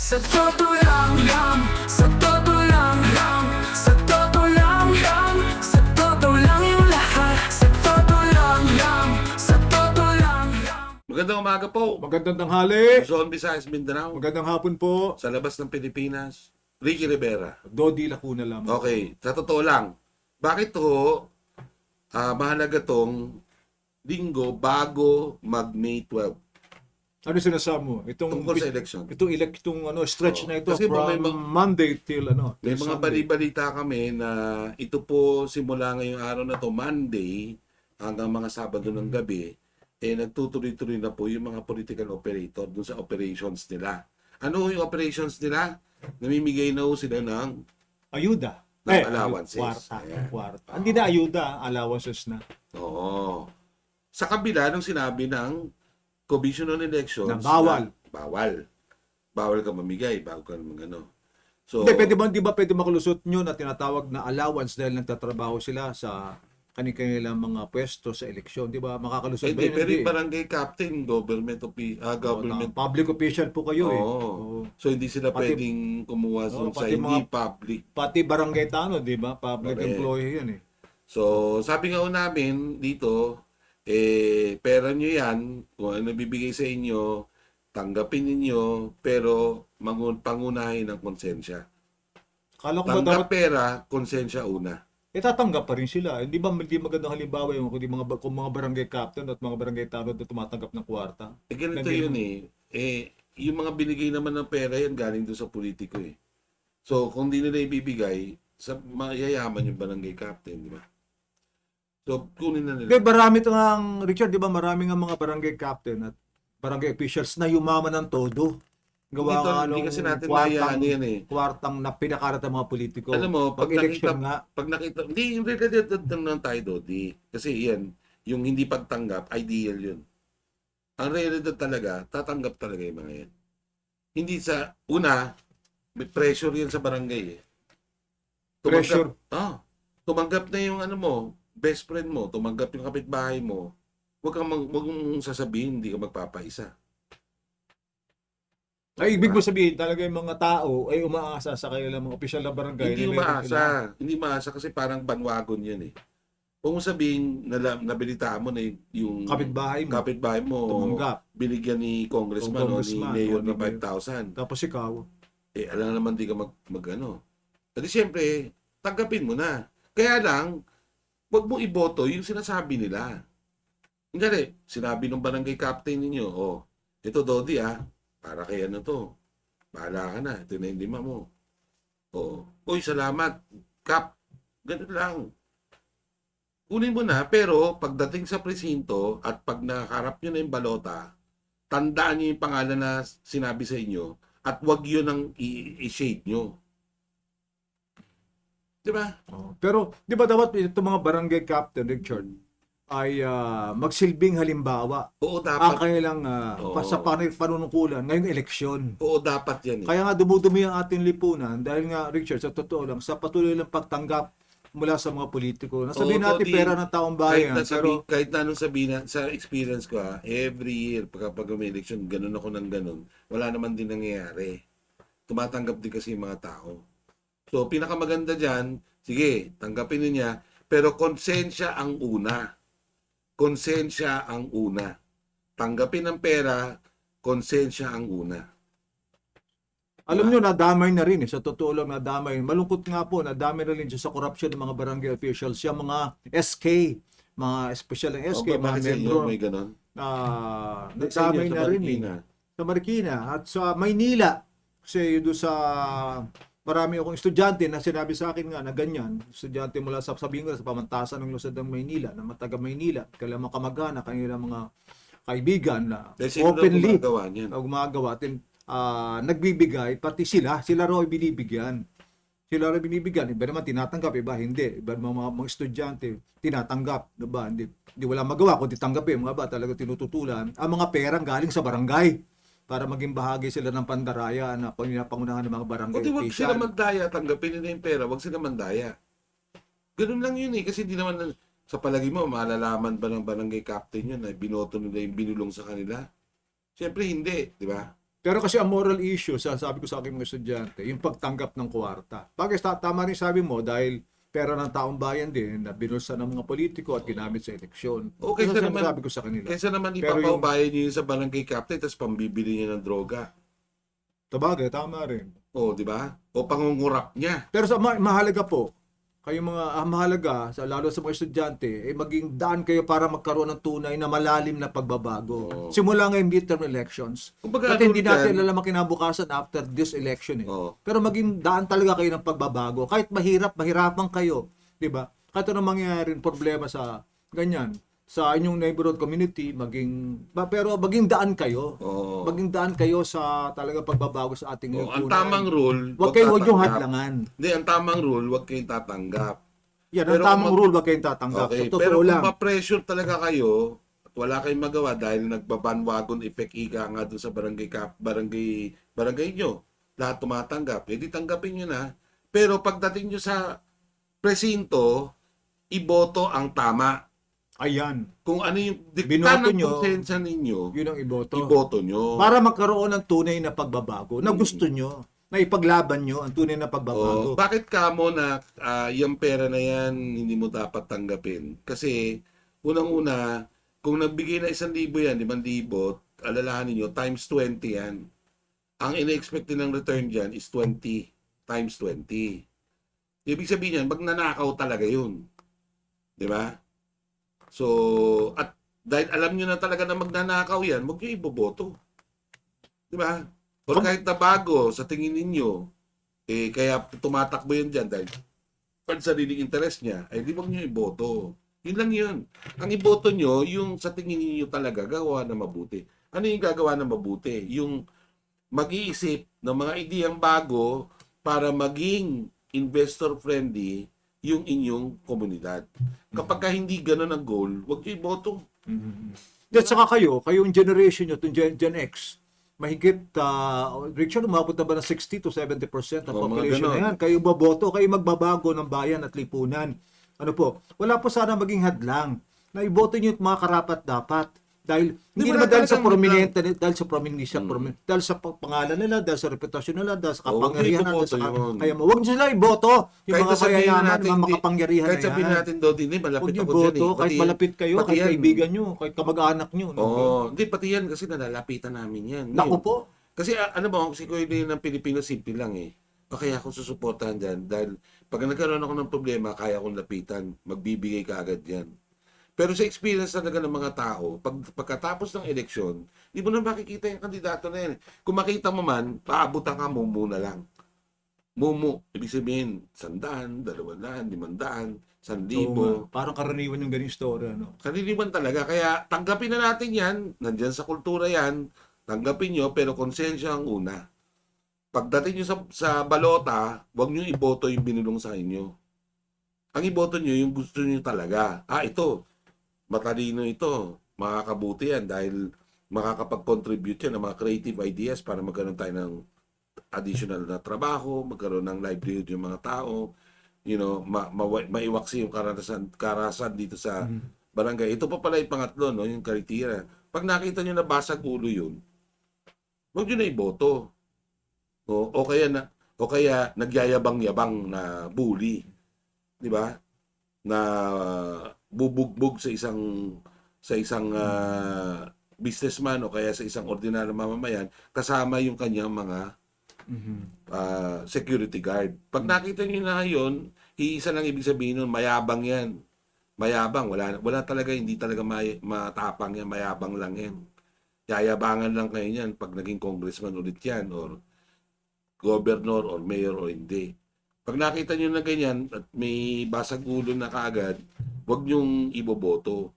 Sa totoo lang lang Sa totoo lang lang Sa totoo lang lang Sa totoo lang yung lahat Sa totoo lang lang Sa totoo lang lang Magandang umaga po. Magandang tanghali. Luzon, Visayas, Mindanao. Magandang hapon po. Sa labas ng Pilipinas, Ricky Rivera. Dodi Lacuna lang. Okay, sa totoo lang, bakit to ah, mahalaga tong linggo bago mag May 12 Ano sinasabi mo? Itong tungkol sa election? itong elect itong ano stretch Oo. na ito Kasi from may mga- Monday till ano. May till mga Sunday. balibalita kami na ito po simula ngayong araw na to, Monday, hanggang mga Sabado ng gabi, eh nagtutuloy-tuloy na po yung mga political operator dun sa operations nila. Ano yung operations nila? Namimigay na ho sila ng ayuda. Ng Eh, allowances. Kwarta. Ayan. Kwarta. Hindi na ayuda, allowances na. Oo. Sa kabila ng sinabi ng Commission on Elections Na bawal. na bawal. Bawal ka mamigay, bawal ka mag ano. So, Hindi, pwede ba, di ba pwede makalusot nyo na tinatawag na allowance dahil nagtatrabaho sila sa kanilang mga pwesto sa eleksyon. Di ba? Makakalusot ba hindi, yun? pero Hindi. yung barangay captain, government, opi, ah, government. public official po kayo eh. Oo. Oo. So, hindi sila Pati- pwedeng kumuha Oo, sa pati hindi mga- public. Pati barangay tano, di ba? Public Correct. employee yan eh. So, sabi nga ho namin dito, eh, pera nyo yan, kung ano bibigay sa inyo, tanggapin ninyo, pero mangun pangunahin ng konsensya. Kala ko ba Tanggap dapat pera, konsensya una. itatanggap pa rin sila. Hindi ba hindi magandang halimbawa yung kung, di mga, kung mga barangay captain at mga barangay tanod na tumatanggap ng kwarta? Eh, ganito Naging- yun eh. Eh, yung mga binigay naman ng pera yan, galing doon sa politiko eh. So, kung di nila ibibigay, sa mayayaman yung barangay captain, di ba? So, kunin na Hindi, nila. marami ito ang, Richard, di ba marami nga mga barangay captain at barangay officials na yumaman ng todo. Gawa Dito, nga hindi nung kasi natin kwartang, mayayaan yan eh. kwartang na pinakarat ng mga politiko. Alam mo, pag pag election nakita- nga, Pag nakita, hindi, yung related lang tayo, Dodi. Kasi yan, yung hindi pagtanggap, ideal yun. Ang realidad talaga, tatanggap talaga yung mga yan. Hindi sa, una, may pressure yan sa barangay eh. Pressure? Ah, tumanggap na yung ano mo, best friend mo, tumanggap yung kapitbahay mo, huwag kang mag, huwag mong sasabihin, hindi ka magpapaisa. ay ibig mo sabihin talaga yung mga tao ay umaasa sa kanilang mga opisyal na barangay. Hindi na umaasa. Hindi umaasa kasi parang bandwagon yan eh. Kung mo sabihin, nala, nabilitaan mo na yung Kapitbahay mo, kapitbahay mo, tumanggap. binigyan ni congressman, o ni Congressman, mayor mayor. 5,000. Tapos ikaw, Eh, alam naman di ka mag, mag ano. Kasi siyempre, tanggapin mo na. Kaya lang, wag mo iboto yung sinasabi nila. Hindi, sinabi ng barangay captain ninyo, oh, ito Dodi ah, para kay ano to. Bahala ka na, ito na yung lima mo. Oh, uy, salamat, Kap. Ganun lang. Kunin mo na, pero pagdating sa presinto at pag nakaharap nyo na yung balota, tandaan nyo yung pangalan na sinabi sa inyo at wag yun ang i-shade nyo. Di ba? Oh, Pero, di ba dapat itong mga barangay captain, Richard, ay ah, magsilbing halimbawa Oo, ang dapat. kanilang uh, Oo. sa pan- panunungkulan ngayong eleksyon. Oo, dapat yan eh. Kaya nga dumudumi ang ating lipunan dahil nga, Richard, sa totoo lang, sa patuloy ng pagtanggap mula sa mga politiko. Nasabihin Oo, natin Todi, pera ng taong kahit bayan, na, pero sabi, kahit na anong sabihin na, sa experience ko ha, every year, pagka pag may election, ganun ako ng ganun, wala naman din nangyayari. Tumatanggap din kasi yung mga tao. So, pinakamaganda dyan, sige, tanggapin niya, pero konsensya ang una. Konsensya ang una. Tanggapin ang pera, konsensya ang una. alam nyo, nadamay na rin. Eh. Sa totoo lang, nadamay. Malungkot nga po, nadamay na rin sa corruption ng mga barangay officials. Yung mga SK, mga special ng SK, O, mga bakit sa inyo membro, may ganun? inyo, nadamay na rin. Eh. Sa Marikina at sa Maynila. Kasi yun doon sa marami akong estudyante na sinabi sa akin nga na ganyan. Estudyante mula sa sabihin ko sa pamantasan ng Luzon ng Maynila, na mataga Maynila, kailang mga kamag-anak, kanilang mga kaibigan na Dahil sino daw openly gumagawa niyan? na gumagawa at ah, nagbibigay, pati sila, sila raw binibigyan. Sila raw binibigyan, iba naman tinatanggap, iba hindi. Iba naman mga, mga estudyante, tinatanggap, diba? Hindi, hindi wala magawa, kundi tanggapin, mga ba talaga tinututulan. Ang mga perang galing sa barangay para maging bahagi sila ng pandaraya na panginapangunahan ng mga barangay official. sila mandaya, tanggapin nila yung pera, wag sila mandaya. Ganun lang yun eh, kasi di naman, sa palagi mo, malalaman ba ng barangay captain yun na binoto nila yung binulong sa kanila? Siyempre hindi, di ba? Pero kasi ang moral issue, sa sabi ko sa aking mga estudyante, yung pagtanggap ng kwarta. Bagay, ta- tama rin sabi mo dahil pera ng taong bayan din na binulsa ng mga politiko at ginamit sa eleksyon. Okay, Yun sa ang naman- sabi ko sa kanila. Kaysa naman ipapaubayan niyo sa barangay captain tapos pambibili niya ng droga. Tabagay, tama rin. O, di ba? O pangungurap niya. Pero sa ma- mahalaga po, kayo mga ah, mahalaga, sa, lalo sa mga estudyante, eh, maging daan kayo para magkaroon ng tunay na malalim na pagbabago. Oo. Simula ngayon midterm elections. Kumbaga, At hindi natin alam ang kinabukasan after this election. Eh. Oo. Pero maging daan talaga kayo ng pagbabago. Kahit mahirap, mahirapan kayo. di ba? Kahit anong mangyayari, problema sa ganyan, sa inyong neighborhood community, maging, ba- pero maging daan kayo. Oo. Maging daan kayo sa talaga pagbabago sa ating Oo, ang lipunan. tamang rule, Huwag kayo huwag yung tatanggap. hadlangan. Hindi, ang tamang rule, huwag kayong tatanggap. Yan, Pero ang tamang kung- rule, wag kayong tatanggap. Okay, So, pero totoo kung lang. ma-pressure talaga kayo, at wala kayong magawa dahil nagbabanwagon effect ika nga doon sa barangay cap, barangay barangay nyo, lahat tumatanggap, edi tanggapin nyo na. Pero pagdating nyo sa presinto, iboto ang tama. Ayan, Kung ano yung dikta Binoto ng nyo, konsensya ninyo, yun ang iboto. iboto nyo. Para magkaroon ng tunay na pagbabago na Mm. gusto nyo, na ipaglaban nyo ang tunay na Oh, pagbabago. bakit ka mo na ah, yung pera na yan hindi mo dapat tanggapin? Kasi unang-una, kung nagbigay na isang libo yan, limang libo, alalahanin nyo, times 20 yan. Ang ina-expect nilang return dyan is 20 times 20. Ibig sabihin yan, magnanakaw talaga yun. Di ba? So, at dahil alam nyo na talaga na magnanakaw yan, huwag nyo iboboto. Di ba? O kahit na bago sa tingin ninyo, eh, kaya tumatakbo yan dyan dahil pag sariling interest niya, ay di wag nyo iboto. Yun lang yun. Ang iboto nyo, yung sa tingin niyo talaga gawa na mabuti. Ano yung gagawa na mabuti? Yung mag-iisip ng mga ideyang bago para maging investor-friendly yung inyong komunidad. Kapag ka hindi ganun ang goal, wag nyo iboto. At saka kayo, kayong generation nyo, itong Gen, Gen X, mahigit, uh, Richard, umabot na ba ng 60 to 70% ng mga population ganon. na yan. Kayo baboto, kayo magbabago ng bayan at lipunan. Ano po, wala po sana maging hadlang na iboto nyo yung mga karapat dapat. Dahil hindi naman dahil sa prominente, dahil sa prominente, Hmm. promin, dahil sa pa- pangalan nila, dahil sa reputasyon nila, dahil sa kapangyarihan nyo nila, sa kaya mo, huwag sila iboto. Yung Kahit mga natin, mga makapangyarihan Kahit sabihin natin doon, hindi, malapit ako dyan boto, eh. kahit Pati- malapit kayo, pati kahit yan. kaibigan nyo, kahit kamag-anak nyo. no? Oo, hindi, pati yan kasi nalalapitan namin yan. Naku po. Kasi ano ba, si Kuya ng Pilipino, simple lang eh. O kaya ako susuportahan dyan dahil pag nagkaroon ako ng problema, kaya akong lapitan. Magbibigay ka agad yan. Pero sa experience talaga ng mga tao, pag, pagkatapos ng eleksyon, di mo na makikita yung kandidato na yan. Kung makita mo man, paabutan ka mo muna lang. Mumu, ibig sabihin, sandaan, dalawandaan, limandaan, sandibo. nga. parang karaniwan yung ganyung story. Ano? Kaniliwan talaga. Kaya tanggapin na natin yan. Nandyan sa kultura yan. Tanggapin nyo, pero konsensya ang una. Pagdating nyo sa, sa balota, huwag nyo iboto yung binulong sa inyo. Ang iboto nyo, yung gusto nyo talaga. Ah, ito. Matalino ito. Makakabuti yan dahil makakapag-contribute yan ng mga creative ideas para magkaroon tayo ng additional na trabaho, magkaroon ng livelihood yung mga tao, you know, ma, ma, maiwaksi yung karasan, karasan dito sa barangay. Ito pa pala yung pangatlo, no, yung karitira. Pag nakita nyo na basag ulo yun, huwag nyo na iboto. O, o kaya na o kaya nagyayabang-yabang na bully. 'Di ba? Na uh, bubugbog sa isang sa isang ah, businessman o kaya sa isang ordinaryong mamamayan kasama yung kanyang mga ah, security guard. Pag nakita niyo na yun, iisa lang ibig sabihin nun, mayabang yan. Mayabang, wala wala talaga hindi talaga may, matapang yan, mayabang lang yan. Yayabangan lang kayo yan pag naging congressman ulit yan or governor or mayor or hindi. Pag nakita niyo na ganyan at may basag ulo na kaagad, wag niyong iboboto.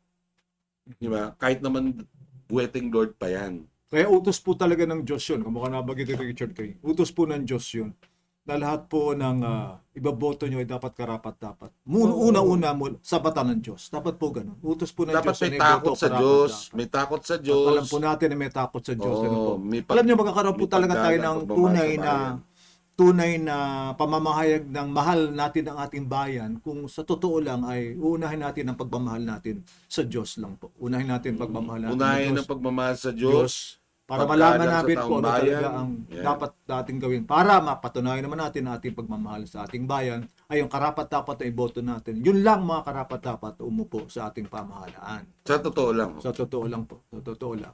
Di ba? Kahit naman buweteng Lord pa yan. Kaya utos po talaga ng Diyos yun. Kamukha nabagit ni Richard Kay. Utos po ng Diyos yun. Na lahat po ng ah, ibaboto nyo ay dapat karapat-dapat. Muna, Oo. una-una mo, sabatan ng Diyos. Dapat po ganun. Utos po ng Dapat Diyos. may na iboto takot sa. Diyos. May takot sa At Diyos. alam po natin na may takot sa Diyos. ano po. May pag- Alam niyo magkakaroon po may talaga tayo ng tunay sa na. Tunay na pamamahayag ng mahal natin ang ating bayan kung sa totoo lang ay uunahin natin ang pagmamahal natin sa Diyos lang po. Unahin natin ang pagmamahal natin Unahin sa ang pagmamahal sa Diyos Diyos. Para malaman natin kung ano bayan. talaga ang Yan. dapat natin gawin. Para mapatunayan naman natin ang ating pagmamahal sa ating bayan ay yung karapat-dapat na iboto natin. Yun lang mga karapat-dapat umupo sa ating pamahalaan. Sa totoo lang. Sa totoo lang po. Sa totoo lang.